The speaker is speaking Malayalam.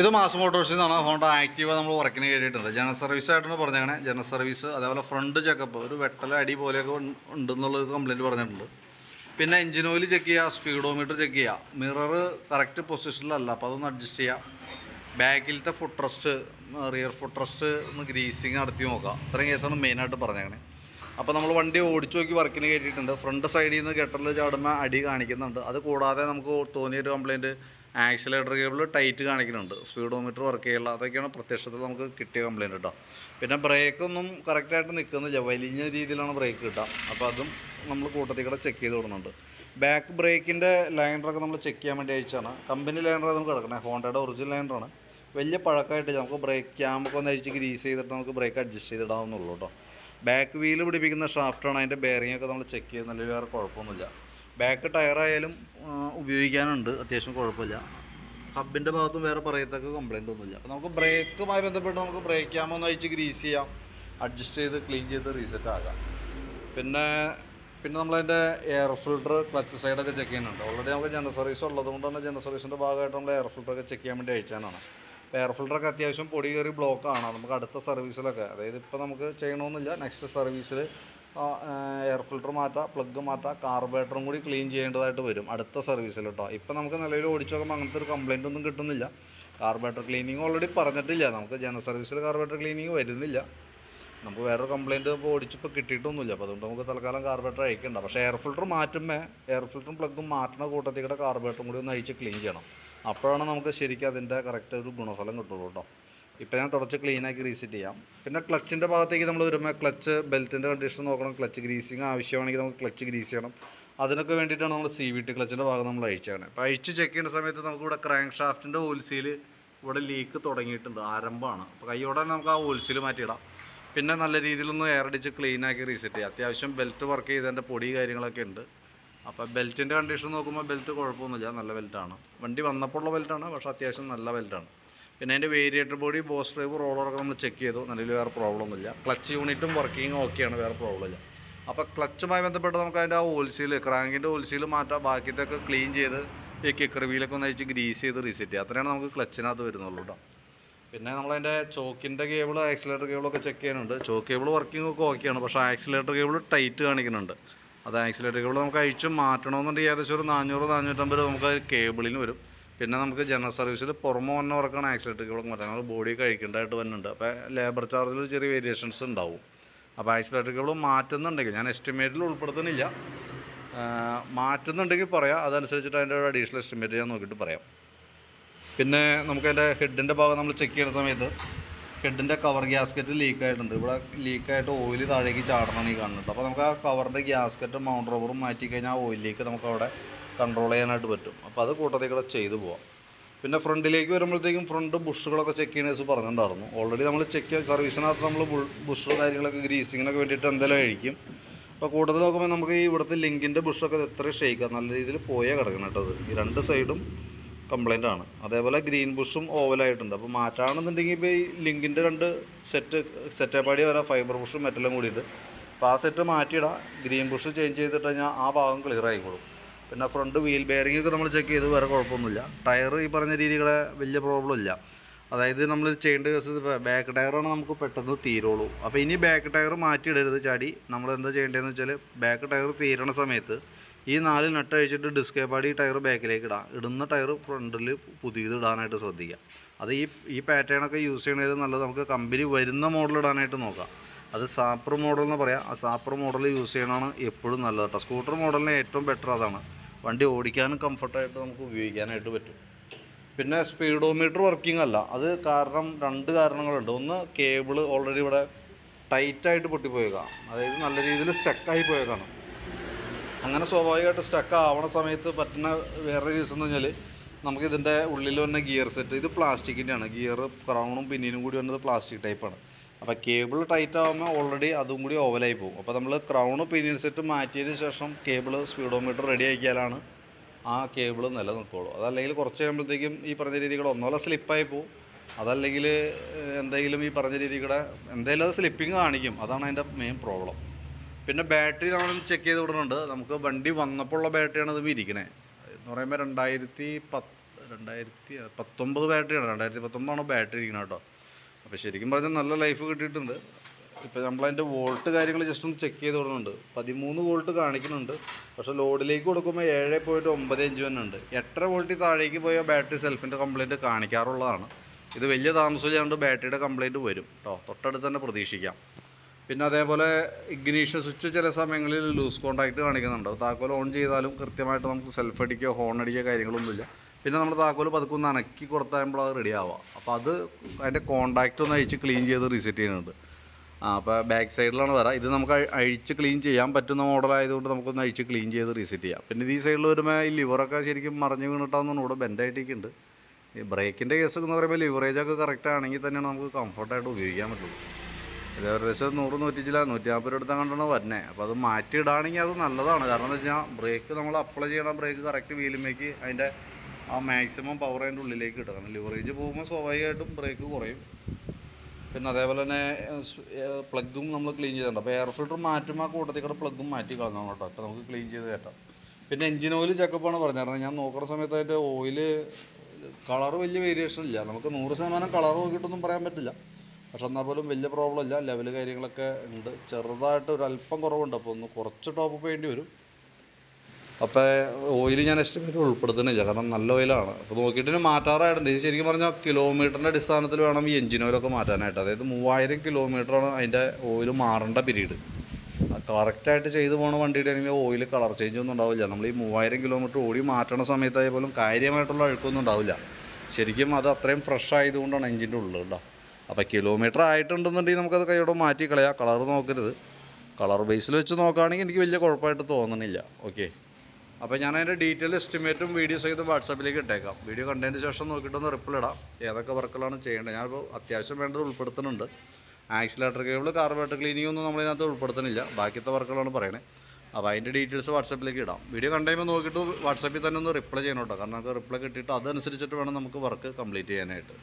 ഇത് മാസ് മോട്ടോഴ്സിൽ നിന്നാണ് ഹോണ്ട ആക്റ്റീവ നമ്മൾ വർക്കിന് കയറിയിട്ടുണ്ട്. ജനറൽ സർവീസ് ആയിട്ടാണ് പറഞ്ഞങ്ങനെ ജനറൽ സർവീസ് അതേപോലെ ഫ്രണ്ട് ചെക്കപ്പ് ഒരു വെട്ടല അടി പോലെയൊക്കെ ഉണ്ട് ഉണ്ടെന്നുള്ളത് കംപ്ലയിന്റ് പറഞ്ഞിട്ടുണ്ട്. പിന്നെ എഞ്ചിൻ ഓയിൽ ചെക്ക് ചെയ്യുക സ്പീഡോമീറ്റർ ചെക്ക് ചെയ്യുക മിറർ കറക്റ്റ് പൊസിഷനിലല്ല അപ്പോൾ അതൊന്ന് അഡ്ജസ്റ്റ് ചെയ്യുക ബാക്കിലത്തെ foot rest rear foot rest ഒന്ന് ഗ്രീസിങ് നടത്തി നോക്കുക ഇത്രയും കേസാണ് മെയിനായിട്ട് പറഞ്ഞേക്കണേ. അപ്പോൾ നമ്മൾ വണ്ടി ഓടിച്ചു നോക്കി വർക്കിന് കയറ്റിയിട്ടുണ്ട് ഫ്രണ്ട് സൈഡിൽ നിന്ന് ഗട്ടറിൽ ചാടുമ്പോൾ അടി കാണിക്കുന്നുണ്ട്. അത് കൂടാതെ നമുക്ക് തോന്നിയൊരു കംപ്ലയിന്റ് ആക്സിലേറ്റർ കേബിൾ ടൈറ്റ് കാണിക്കുന്നുണ്ട്. സ്പീഡോമീറ്റർ വർക്ക് ചെയ്യില്ല അതൊക്കെയാണ് പ്രത്യക്ഷത്തിൽ നമുക്ക് കിട്ടിയ കംപ്ലയിന്റ് കേട്ടോ പിന്നെ ബ്രേക്കൊന്നും കറക്റ്റായിട്ട് നിൽക്കുന്നില്ല വലിഞ്ഞ രീതിയിലാണ് ബ്രേക്ക് കിട്ടുക. അപ്പോൾ അതും നമ്മൾ കൂട്ടത്തിൽ കൂടെ ചെക്ക് ചെയ്ത് വിടുന്നുണ്ട് ബാക്ക് ബ്രേക്കിന്റെ ലൈനറൊക്കെ നമ്മൾ ചെക്ക് ചെയ്യാൻ വേണ്ടി അയച്ചാണ് കമ്പനി ലൈനർ നമുക്ക് കിടക്കണേ. ഹോണ്ടയുടെ ഒറിജിനൽ ലൈനറാണ് വലിയ പഴക്കമായിട്ട് നമുക്ക് ബ്രേക്ക് ക്യാമൊക്കെ ഒന്ന് അഴിച്ച് ഗ്രീസ് ചെയ്തിട്ട് നമുക്ക് ബ്രേക്ക് അഡ്ജസ്റ്റ് ചെയ്തിടാവുന്നുള്ളൂ കേട്ടോ ബാക്ക് വീൽ പിടിപ്പിക്കുന്ന ഷാഫ്റ്റാണ് അതിന്റെ ബെയറിംഗ് ഒക്കെ നമ്മൾ ചെക്ക് ചെയ്യുന്നില്ല വേറെ കുഴപ്പമൊന്നുമില്ല. ബാക്ക് ടയറായാലും ഉപയോഗിക്കാനുണ്ട്. അത്യാവശ്യം കുഴപ്പമില്ല. ഹബിന്റെ ഭാഗത്തും വേറെ പറയത്തക്ക കംപ്ലൈന്റ് ഒന്നുമില്ല. അപ്പോൾ നമുക്ക് ബ്രേക്കുമായി ബന്ധപ്പെട്ട് നമുക്ക് ബ്രേക്ക് ക്യാമ ഒന്ന് അഴിച്ച് ഗ്രീസ് ചെയ്യാം. അഡ്ജസ്റ്റ് ചെയ്ത് ക്ലീൻ ചെയ്ത് റീസെറ്റ് ആകാം. പിന്നെ പിന്നെ നമ്മളതിന്റെ എയർ ഫിൽട്ടർ ക്ലച്ച് സൈഡൊക്കെ ചെക്ക് ചെയ്യുന്നുണ്ട്. ഓൾറെഡി നമുക്ക് ജനറൽ സർവീസ് ഉള്ളത് കൊണ്ടാണ് ജനറൽ സർവീസിന്റെ ഭാഗമായിട്ട് നമ്മൾ എയർ ഫിൽട്ടറൊക്കെ ചെക്ക് ചെയ്യാൻ വേണ്ടി അയച്ചാനാണ് എയർ ഫിൽട്ടറൊക്കെ അത്യാവശ്യം പൊടി കയറി ബ്ലോക്കാണ് നമുക്ക് അടുത്ത സർവീസിലൊക്കെ അതായത് ഇപ്പോൾ നമുക്ക് ചെയ്യണമെന്നില്ല. നെക്സ്റ്റ് സർവീസിൽ എയർ ഫിൽട്ടർ മാറ്റാം പ്ലഗ് മാറ്റാം കാർബറേറ്ററും കൂടി ക്ലീൻ ചെയ്യേണ്ടതായിട്ട് വരും അടുത്ത സർവീസിൽ കേട്ടോ ഇപ്പം നമുക്ക് നിലവിൽ ഓടിച്ചു നോക്കുമ്പോൾ അങ്ങനത്തെ ഒരു കംപ്ലയിന്റ് ഒന്നും കിട്ടുന്നില്ല. കാർബറേറ്റർ ക്ലീനിങ് ഓൾറെഡി പറഞ്ഞിട്ടില്ല. നമുക്ക് ജനറൽ സർവീസിൽ കാർബറേറ്റർ ക്ലീനിങ് വരുന്നില്ല. നമുക്ക് വേറൊരു കംപ്ലയിന്റ് ഇപ്പോൾ ഓടിച്ചിപ്പോൾ കിട്ടിയിട്ടൊന്നുമില്ല. അപ്പോൾ അതുകൊണ്ട് നമുക്ക് തൽക്കാലം കാർബറേറ്റർ അയക്കണ്ട. പക്ഷേ എയർ ഫിൽട്ടർ മാറ്റുമ്പോൾ എയർ ഫിൽറ്ററും പ്ലഗും മാറ്റുന്ന കൂട്ടത്തിൽ കൂടെ കാർബറേറ്ററും കൂടി ഒന്ന് അയച്ച് ക്ലീൻ ചെയ്യണം. അപ്പോഴാണ് നമുക്ക് ശരിക്കും അതിന്റെ കറക്റ്റ് ഒരു ഗുണഫലം കിട്ടുള്ളൂ കേട്ടോ ഇപ്പോൾ ഞാൻ തുടച്ച് ക്ലീനാക്കി റീസെറ്റ് ചെയ്യാം. പിന്നെ ക്ലച്ചിന്റെ ഭാഗത്തേക്ക് നമ്മൾ വരുമ്പോൾ ക്ലച്ച് ബെൽറ്റിന്റെ കണ്ടീഷൻ നോക്കണം. ക്ലച്ച് ഗ്രീസിങ് ആവശ്യമാണെങ്കിൽ നമുക്ക് ക്ലച്ച് ഗ്രീസ് ചെയ്യണം. അതിനൊക്കെ വേണ്ടിയിട്ടാണ് നമ്മൾ സി വി ടി ക്ലച്ചിന്റെ ഭാഗം നമ്മൾ അഴിച്ചാണ് അപ്പോൾ അഴിച്ച് ചെക്ക് ചെയ്യുന്ന സമയത്ത് നമുക്ക് ഇവിടെ ക്രാങ്ക് ഷാഫ്റ്റിന്റെ ഓൽസീൽ ഇവിടെ ലീക്ക് തുടങ്ങിയിട്ടുണ്ട്. ആരംഭമാണ്. അപ്പോൾ കൈയോടെ നമുക്ക് ആ ഓൽസീൽ മാറ്റിയിടാം. പിന്നെ നല്ല രീതിയിലൊന്ന് എയർ അടിച്ച് ക്ലീൻ ആക്കി റീസെറ്റ് ചെയ്യുക അത്യാവശ്യം ബെൽറ്റ് വർക്ക് ചെയ്തതിന്റെ പൊടി കാര്യങ്ങളൊക്കെ ഉണ്ട്. അപ്പോൾ ബെൽറ്റിന്റെ കണ്ടീഷൻ നോക്കുമ്പോൾ ബെൽറ്റ് കുഴപ്പമൊന്നുമില്ല. നല്ല ബെൽറ്റാണ് വണ്ടി വന്നപ്പോൾ ഉള്ള ബെൽറ്റാണ് പക്ഷേ അത്യാവശ്യം നല്ല ബെൽറ്റാണ് പിന്നെ അതിന്റെ വേരിയേറ്റർ ബോഡി ബോസ് ഡ്രൈവ് റോളറൊക്കെ നമ്മൾ ചെക്ക് ചെയ്തു. നിലവിൽ വേറെ പ്രോബ്ലം ഒന്നുമില്ല. ക്ലച്ച് യൂണിറ്റും വർക്കിങ്ങും ഓക്കെയാണ് വേറെ പ്രോബ്ലം ഇല്ല. അപ്പോൾ ക്ലച്ചുമായി ബന്ധപ്പെട്ട് നമുക്ക് അതിന്റെ ആ ഓൽസീൽ ക്രാങ്കിന്റെ ഓൽസീൽ മാറ്റാം. ബാക്കിയത്തൊക്കെ ക്ലീൻ ചെയ്ത് ഈ കിക്കർ വീലൊക്കെ ഒന്ന് അഴിച്ച് ഗ്രീസ് ചെയ്ത് റീസെറ്റ് ചെയ്യുക അത്രയാണ് നമുക്ക് ക്ലച്ചിനകത്ത് വരുന്നുള്ളൂ കേട്ടോ പിന്നെ നമ്മളതിന്റെ ചോക്കിന്റെ കേബിൾ ആക്സിലേറ്റർ കേബിളൊക്കെ ചെക്ക് ചെയ്യാനുണ്ട്. ചോക്ക് കേബിൾ വർക്കിംഗ് ഒക്കെ ഓക്കെയാണ് പക്ഷേ ആക്സിലേറ്റർ കേബിൾ ടൈറ്റ് കാണിക്കുന്നുണ്ട്. അത് ആക്സിലേറ്റർ കേബിൾ നമുക്ക് അഴിച്ച് മാറ്റണമെന്നുണ്ടെങ്കിൽ ഏകദേശം ഒരു നാനൂറ് നാനൂറ്റമ്പത് നമുക്ക് കേബിളിന് വരും. പിന്നെ നമുക്ക് ജനറൽ സർവീസിൽ പുറമെ വന്ന വർക്കാണ് ആക്സിലേറ്റർ കേബിൾ മറ്റേ നമ്മൾ ബോഡി കഴിക്കേണ്ടതായിട്ട് വരുന്നുണ്ട്. അപ്പോൾ ലേബർ ചാർജിൽ ചെറിയ വേരിയേഷൻസ് ഉണ്ടാവും. അപ്പോൾ ആക്സിലേറ്റർ കേബിൾ മാറ്റുന്നുണ്ടെങ്കിൽ ഞാൻ എസ്റ്റിമേറ്റിൽ ഉൾപ്പെടുത്തുന്നില്ല. മാറ്റുന്നുണ്ടെങ്കിൽ പറയാം. അതനുസരിച്ചിട്ട് അതിന്റെ ഒരു അഡീഷണൽ എസ്റ്റിമേറ്റ് ഞാൻ നോക്കിയിട്ട് പറയാം. പിന്നെ നമുക്ക് അതിന്റെ ഹെഡിന്റെ ഭാഗം നമ്മൾ ചെക്ക് ചെയ്യുന്ന സമയത്ത് ഹെഡിന്റെ കവർ ഗ്യാസ്കറ്റ് ലീക്ക് ആയിട്ടുണ്ട്. ഇവിടെ ലീക്കായിട്ട് ഓയിൽ താഴേക്ക് ചാടണമെന്ന് ഈ കാണുന്നുണ്ട് അപ്പോൾ നമുക്ക് ആ കവറിന്റെ ഗ്യാസ്കറ്റ് മൗണ്ട് റബ്ബറും മാറ്റി കഴിഞ്ഞാൽ ആ ഓയിൽ ലീക്ക് നമുക്ക് അവിടെ കൺട്രോൾ ചെയ്യാനായിട്ട് പറ്റും. അപ്പോൾ അത് കൂട്ടത്തിൽ കൂടെ ചെയ്തു പോവാം. പിന്നെ ഫ്രണ്ടിലേക്ക് വരുമ്പോഴത്തേക്കും ഫ്രണ്ട് ബുഷുകളൊക്കെ ചെക്ക് ചെയ്യണേസ് പറഞ്ഞിട്ടുണ്ടായിരുന്നു. ഓൾറെഡി നമ്മൾ ചെക്ക് ചെയ്യാൻ സർവീസിനകത്ത് നമ്മൾ ബുഷ് കാര്യങ്ങളൊക്കെ ഗ്രീസിങ്ങിനൊക്കെ വേണ്ടിയിട്ട് എന്തെങ്കിലും കഴിക്കും അപ്പോൾ കൂടുതൽ നോക്കുമ്പോൾ നമുക്ക് ഈ ഇവിടുത്തെ ലിങ്കിന്റെ ബുഷൊക്കെ എത്ര ഷെയ്ക്കുക നല്ല രീതിയിൽ പോയേ കിടക്കണം കേട്ടോ അത്. ഈ രണ്ട് സൈഡും കംപ്ലൈന്റ് ആണ്. അതേപോലെ ഗ്രീൻ ബുഷും ഓവലായിട്ടുണ്ട് അപ്പോൾ മാറ്റാണെന്നുണ്ടെങ്കിൽ ഇപ്പോൾ ഈ ലിങ്കിന്റെ രണ്ട് സെറ്റ് സെറ്റപ്പാടി വരാം. ഫൈബർ ബുഷും മെറ്റലും കൂടിയിട്ട്. അപ്പോൾ ആ സെറ്റ് മാറ്റിയിടാം. ഗ്രീൻ ബുഷ് ചേഞ്ച് ചെയ്തിട്ട് കഴിഞ്ഞാൽ ആ ഭാഗം ക്ലിയർ ആയിക്കോളും. പിന്നെ ഫ്രണ്ട് വീൽ ബെയറിംഗ് ഒക്കെ നമ്മൾ ചെക്ക് ചെയ്ത് വേറെ കുഴപ്പമൊന്നുമില്ല. ടയർ ഈ പറഞ്ഞ രീതികളെ വലിയ പ്രോബ്ലം ഇല്ല. അതായത് നമ്മൾ ചെയ്യേണ്ട കേസ് ബാക്ക് ടയറാണ് നമുക്ക് പെട്ടെന്ന് തീരുള്ളൂ. അപ്പോൾ ഇനി ബാക്ക് ടയർ മാറ്റിയിടരുത് ചാടി. നമ്മൾ എന്താ ചെയ്യേണ്ടതെന്ന് വെച്ചാൽ ബാക്ക് ടയർ തീരണ സമയത്ത് ഈ നാല് നട്ട് അഴിച്ചിട്ട് ഡിസ്കേ പാടി ടയർ ബാക്കിലേക്ക് ഇടാം. ഇടുന്ന ടയർ ഫ്രണ്ടിൽ പുതിയത് ഇടാനായിട്ട് ശ്രദ്ധിക്കുക അത് ഈ ഈ പാറ്റേണൊക്കെ യൂസ് ചെയ്യണതിൽ നല്ലത് നമുക്ക് കമ്പനി വരുന്ന മോഡൽ ഇടാനായിട്ട് നോക്കാം. അത് സാപ്പർ മോഡൽ എന്ന് പറയാം. ആ സാപ്പർ മോഡൽ യൂസ് ചെയ്യണമാണ് എപ്പോഴും നല്ലത് കേട്ടോ സ്കൂട്ടർ മോഡലിന് ഏറ്റവും ബെറ്റർ അതാണ്. വണ്ടി ഓടിക്കാനും കംഫർട്ടായിട്ട് നമുക്ക് ഉപയോഗിക്കാനായിട്ട് പറ്റും. പിന്നെ സ്പീഡോമീറ്റർ വർക്കിംഗ് അല്ല. അത് കാരണം രണ്ട് കാരണങ്ങളുണ്ട്. ഒന്ന് കേബിൾ ഓൾറെഡി ഇവിടെ ടൈറ്റായിട്ട് പൊട്ടിപ്പോയേക്കാം. അതായത് നല്ല രീതിയിൽ സ്റ്റക്കായി പോയേക്കാണ്. അങ്ങനെ സ്വാഭാവികമായിട്ട് സ്റ്റക്ക് ആവണ സമയത്ത് പറ്റുന്ന വേറെ റീസൺ എന്ന് വെച്ചാൽ നമുക്കിതിന്റെ ഉള്ളിൽ വന്ന ഗിയർ സെറ്റ് ഇത് പ്ലാസ്റ്റിക്കിന്റെയാണ് ഗിയർ ക്രൗണും പിന്നീനും കൂടി വന്നത് പ്ലാസ്റ്റിക് ടൈപ്പാണ് അപ്പോൾ കേബിൾ ടൈറ്റ് ആകുമ്പോൾ ഓൾറെഡി അതും കൂടി ഓവലായി പോകും. അപ്പോൾ നമ്മൾ ക്രൗണ് പിന്നിയൻ സെറ്റ് മാറ്റിയതിന് ശേഷം കേബിൾ സ്പീഡോമീറ്റർ റെഡി ആക്കിയാലാണ് ആ കേബിൾ നിലനിൽക്കുള്ളൂ. അതല്ലെങ്കിൽ കുറച്ച് കഴിയുമ്പോഴത്തേക്കും ഈ പറഞ്ഞ രീതിയിൽ ഒന്നോലെ സ്ലിപ്പായി പോകും. അതല്ലെങ്കിൽ എന്തെങ്കിലും ഈ പറഞ്ഞ രീതിയുടെ എന്തെങ്കിലും അത് സ്ലിപ്പിങ് കാണിക്കും. അതാണ് അതിന്റെ മെയിൻ പ്രോബ്ലം പിന്നെ ബാറ്ററി നമ്മൾ ചെക്ക് ചെയ്ത് വിടുന്നുണ്ട്. നമുക്ക് വണ്ടി വന്നപ്പോൾ ഉള്ള ബാറ്ററിയാണ് ഇത് ഇരിക്കണേ. എന്ന് പറയുമ്പോൾ രണ്ടായിരത്തി പത്ത് രണ്ടായിരത്തി പത്തൊമ്പത് ബാറ്ററിയാണ് രണ്ടായിരത്തി പത്തൊമ്പതാണ് ബാറ്ററി ഇരിക്കുന്നത് കേട്ടോ. അപ്പോൾ ശരിക്കും പറഞ്ഞാൽ നല്ല ലൈഫ് കിട്ടിയിട്ടുണ്ട്. ഇപ്പോൾ നമ്മളതിന്റെ വോൾട്ട് കാര്യങ്ങൾ ജസ്റ്റ് ഒന്ന് ചെക്ക് ചെയ്ത് കൊടുക്കുന്നുണ്ട്. പതിമൂന്ന് വോൾട്ട് കാണിക്കുന്നുണ്ട്. പക്ഷേ ലോഡിലേക്ക് കൊടുക്കുമ്പോൾ ഏഴ് പോയിട്ട് ഒമ്പത് അഞ്ച് തന്നെ ഉണ്ട്. എട്ടര വോൾട്ടിൽ താഴേക്ക് പോയാൽ ബാറ്ററി സെൽഫിന്റെ കംപ്ലയിന്റ് കാണിക്കാറുള്ളതാണ്. ഇത് വലിയ താമസമില്ലാണ്ട് ബാറ്ററിയുടെ കംപ്ലയിന്റ് വരും കേട്ടോ തൊട്ടടുത്ത് തന്നെ പ്രതീക്ഷിക്കാം. പിന്നെ അതേപോലെ ഇഗ്നീഷൻ സ്വിച്ച് ചില സമയങ്ങളിൽ ലൂസ് കോൺടാക്റ്റ് കാണിക്കുന്നുണ്ട്. താക്കോൽ ഓൺ ചെയ്താലും കൃത്യമായിട്ട് നമുക്ക് സെൽഫ് അടിക്കുകയോ ഹോൺ അടിക്കുകയോ കാര്യങ്ങളൊന്നുമില്ല. പിന്നെ നമ്മൾ താക്കോൽ പതുക്കെ ഒന്ന് അനക്കി കൊടുത്താകുമ്പോൾ അത് റെഡി ആവുക. അപ്പോൾ അത് അതിന്റെ കോണ്ടാക്റ്റ് ഒന്ന് അഴിച്ച് ക്ലീൻ ചെയ്ത് റീസെറ്റ് ചെയ്യുന്നുണ്ട്. ആ അപ്പോൾ ബാക്ക് സൈഡിലാണ് വരാം ഇത് നമുക്ക് അഴി- അഴിച്ച് ക്ലീൻ ചെയ്യാൻ പറ്റുന്ന മോഡലായതുകൊണ്ട് നമുക്കൊന്ന് അഴിച്ച് ക്ലീൻ ചെയ്ത് റീസെറ്റ് ചെയ്യാം. പിന്നെ ഈ സൈഡിൽ വരുമ്പോൾ ഈ ലിവറൊക്കെ ശരിക്കും മറിഞ്ഞ് വീണിട്ടാന്ന് ഇവിടെ ബെൻഡായിട്ടൊക്കെയുണ്ട് ഈ ബ്രേക്കിന്റെ കേസ് എന്ന് പറയുമ്പോൾ ലിവറേജൊക്കെ കറക്റ്റ് ആണെങ്കിൽ തന്നെയാണ് നമുക്ക് കംഫർട്ടായിട്ട് ഉപയോഗിക്കാൻ പറ്റുള്ളൂ. ഇത് ഏകദേശം നൂറ് നൂറ്റിച്ചില്ല നൂറ്റി നാൽപ്പത് എടുത്താൽ കണ്ടാണ് വരുന്നത് അപ്പോൾ അത് മാറ്റി ഇടാണെങ്കിൽ അത് നല്ലതാണ്. കാരണം എന്താ വെച്ചാൽ ബ്രേക്ക് നമ്മൾ അപ്ലൈ ചെയ്യണം ബ്രേക്ക് കറക്റ്റ് വീലുമേക്ക് അതിന്റെ ആ മാക്സിമം പവർ അതിന്റെ ഉള്ളിലേക്ക് കിട്ടും കാരണം ലിവറേജ് പോകുമ്പോൾ സ്വാഭാവികമായിട്ടും ബ്രേക്ക് കുറയും. പിന്നെ അതേപോലെ തന്നെ പ്ലഗും നമ്മൾ ക്ലീൻ ചെയ്തിട്ടുണ്ട്. അപ്പോൾ എയർ ഫിൽറ്റർ മാറ്റുമ്പോൾ ആ കൂട്ടത്തിൽ കൂടെ പ്ലഗും മാറ്റി കളഞ്ഞു കേട്ടോ. അപ്പോൾ നമുക്ക് ക്ലീൻ ചെയ്ത് കേട്ടോ പിന്നെ എഞ്ചിൻ ഓയിൽ ചെക്കപ്പാണ് പറഞ്ഞിരുന്നത് ഞാൻ നോക്കുന്ന സമയത്ത് അതിന്റെ ഓയിൽ കളർ വലിയ വേരിയേഷൻ ഇല്ല. നമുക്ക് നൂറ് ശതമാനം കളർ നോക്കിയിട്ടൊന്നും പറയാൻ പറ്റില്ല. പക്ഷെ എന്നാൽ പോലും വലിയ പ്രോബ്ലം ഇല്ല. ലെവൽ കാര്യങ്ങളൊക്കെ ഉണ്ട്. ചെറുതായിട്ട് ഒരു അല്പം കുറവുണ്ട്. അപ്പോൾ ഒന്ന് കുറച്ച് ടോപ്പ് വേണ്ടി വരും. അപ്പോൾ ഓയിൽ ഞാൻ എസ്റ്റിമേറ്റ് ഉൾപ്പെടുത്തുന്നില്ല. കാരണം നല്ല ഓയിലാണ് അപ്പോൾ നോക്കിയിട്ട് മാറ്റാറായിട്ടുണ്ട്. ഇത് ശരിക്കും പറഞ്ഞാൽ കിലോമീറ്ററിന്റെ അടിസ്ഥാനത്തിൽ വേണം ഈ എഞ്ചിൻ ഓയിലൊക്കെ മാറ്റാനായിട്ട്. അതായത് മൂവായിരം കിലോമീറ്ററാണ് അതിന്റെ ഓയിൽ മാറേണ്ട പീരീഡ് കറക്റ്റായിട്ട് ചെയ്തു പോണ വണ്ടിയുടെ ആണെങ്കിൽ ഓയിൽ കളർ ചേഞ്ച് ഒന്നും ഉണ്ടാവില്ല. നമ്മൾ ഈ മൂവായിരം കിലോമീറ്റർ ഓടി മാറ്റണ സമയത്തായ പോലും കാര്യമായിട്ടുള്ള അഴുക്കൊന്നും ഉണ്ടാവില്ല. ശരിക്കും അത് അത്രയും ഫ്രഷ് ആയതുകൊണ്ടാണ് എഞ്ചിന്റെ ഉള്ളിൽ കേട്ടോ. അപ്പോൾ കിലോമീറ്റർ ആയിട്ടുണ്ടെന്നുണ്ടെങ്കിൽ നമുക്കത് കൈയോടെ മാറ്റി കളയാം കളർ നോക്കരുത്. കളർ ബേസിൽ വെച്ച് നോക്കുകയാണെങ്കിൽ എനിക്ക് വലിയ കുഴപ്പമായിട്ട് തോന്നുന്നില്ല. ഓക്കെ അപ്പോൾ ഞാൻ അതിന്റെ ഡീറ്റെയിൽ എസ്റ്റിമേറ്റും വീഡിയോ സഹിതം വാട്സാപ്പിലേക്ക് ഇട്ടേക്കാം. വീഡിയോ കണ്ടതിന് ശേഷം നോക്കിയിട്ടൊന്ന് റിപ്ലൈ ഇടാം. ഏതൊക്കെ വർക്കുകളാണ് ചെയ്യേണ്ടത്. ഞാനിപ്പോൾ അത്യാവശ്യം വേണ്ടത് ഉൾപ്പെടുത്തുന്നുണ്ട്. ആക്സിലേറ്റർ കേബിൾ കാർബേറ്റർ ക്ലീനിങ് ഒന്നും നമ്മളിതിനകത്ത് ഉൾപ്പെടുത്തുന്നില്ല. ബാക്കിയത്തെ വർക്കുകളാണ് പറയുന്നത് അപ്പോൾ അതിന്റെ ഡീറ്റെയിൽസ് വാട്സാപ്പിലേക്ക് ഇടാം. വീഡിയോ കണ്ടുമ്പോൾ നോക്കിയിട്ട് വാട്സാപ്പിൽ തന്നെ ഒന്ന് റിപ്ലൈ ചെയ്യണം കേട്ടോ. കാരണം നമുക്ക് റിപ്ലൈ കിട്ടിയിട്ട് അതനുസരിച്ചിട്ട് വേണം നമുക്ക് വർക്ക് കംപ്ലീറ്റ് ചെയ്യാനായിട്ട്.